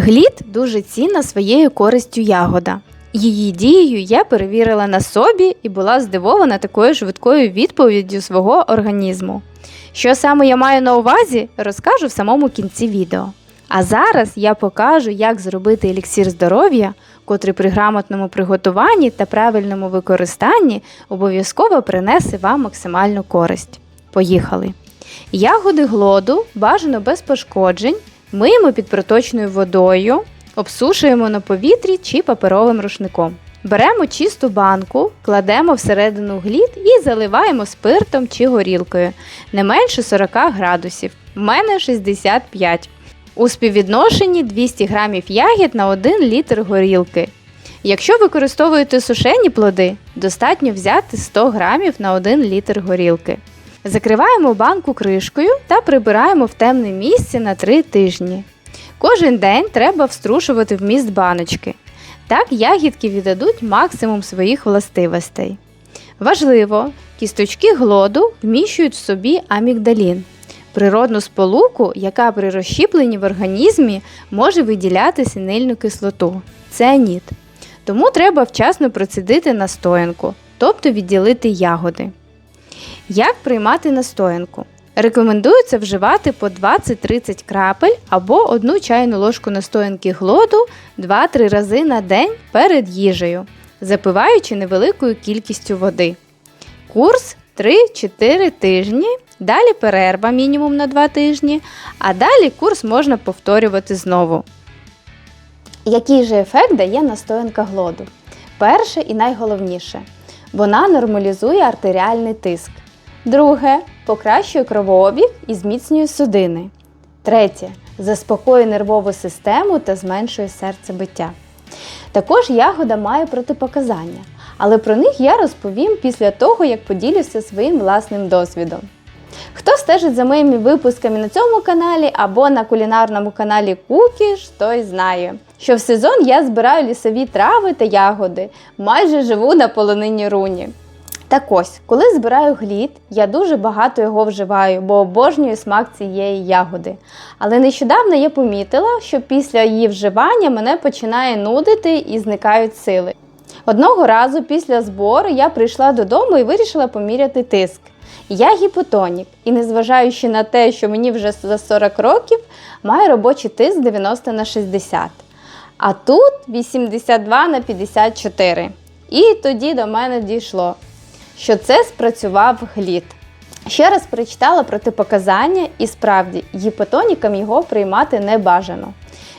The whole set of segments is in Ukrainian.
Глід дуже цінна своєю користю ягода. Її дією я перевірила на собі і була здивована такою швидкою відповіддю свого організму. Що саме я маю на увазі, розкажу в самому кінці відео. А зараз я покажу, як зробити еліксір здоров'я, котрий при грамотному приготуванні та правильному використанні обов'язково принесе вам максимальну користь. Поїхали! Ягоди глоду бажано без пошкоджень, миємо під проточною водою, обсушуємо на повітрі чи паперовим рушником. Беремо чисту банку, кладемо всередину глід і заливаємо спиртом чи горілкою не менше 40 градусів. У мене 65. У співвідношенні 200 грамів ягід на 1 літр горілки. Якщо використовуєте сушені плоди, достатньо взяти 100 грамів на 1 літр горілки. Закриваємо банку кришкою та прибираємо в темне місце на 3 тижні. Кожен день треба вструшувати вміст баночки. Так ягідки віддадуть максимум своїх властивостей. Важливо, кісточки глоду вміщують в собі амігдалін, природну сполуку, яка при розщіпленні в організмі може виділяти синильну кислоту цианіт. Тому треба вчасно процедити настоянку, тобто відділити ягоди. Як приймати настоянку? Рекомендується вживати по 20-30 крапель або 1 чайну ложку настоянки глоду 2-3 рази на день перед їжею, запиваючи невеликою кількістю води. Курс 3-4 тижні, далі перерва мінімум на 2 тижні, а далі курс можна повторювати знову. Який же ефект дає настоянка глоду? Перше і найголовніше вона нормалізує артеріальний тиск. Друге покращує кровообіг і зміцнює судини. Третє заспокоює нервову систему та зменшує серцебиття. Також ягода має протипоказання, але про них я розповім після того, як поділюся своїм власним досвідом. Хто стежить за моїми випусками на цьому каналі або на кулінарному каналі Кукіш, той знає, що в сезон я збираю лісові трави та ягоди, майже живу на полонині руні. Так ось, коли збираю глід, я дуже багато його вживаю, бо обожнюю смак цієї ягоди. Але нещодавно я помітила, що після її вживання мене починає нудити і зникають сили. Одного разу після збору я прийшла додому і вирішила поміряти тиск. Я гіпотонік, і незважаючи на те, що мені вже за 40 років, маю робочий тиск 90 на 60. А тут 82 на 54. І тоді до мене дійшло, що це спрацював глід. Ще раз прочитала протипоказання, і справді гіпотонікам його приймати не бажано.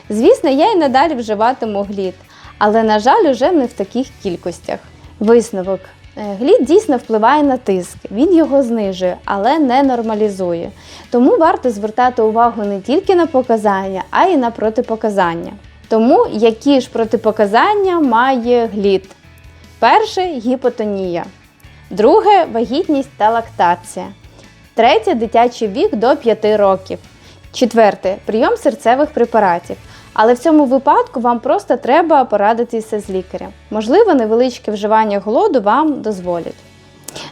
Звісно, я і надалі вживатиму глід, але, на жаль, уже не в таких кількостях. Висновок. Е, Глід дійсно впливає на тиск, він його знижує, але не нормалізує. Тому варто звертати увагу не тільки на показання, а й на протипоказання. Тому які ж протипоказання має глід? Перше гіпотонія. Друге вагітність та лактація. Третє дитячий вік до 5 років. Четверте прийом серцевих препаратів. Але в цьому випадку вам просто треба порадитися з лікарем. Можливо, невеличке вживання голоду вам дозволять.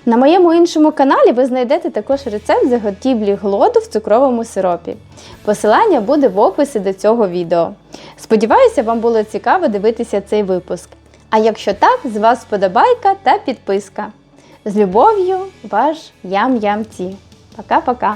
На моєму іншому каналі ви знайдете також рецепт заготівлі голоду в цукровому сиропі. Посилання буде в описі до цього відео. Сподіваюся, вам було цікаво дивитися цей випуск. А якщо так, з вас вподобайка та підписка. З любов'ю, ваш Ям-Ям Ті. Пока-пока!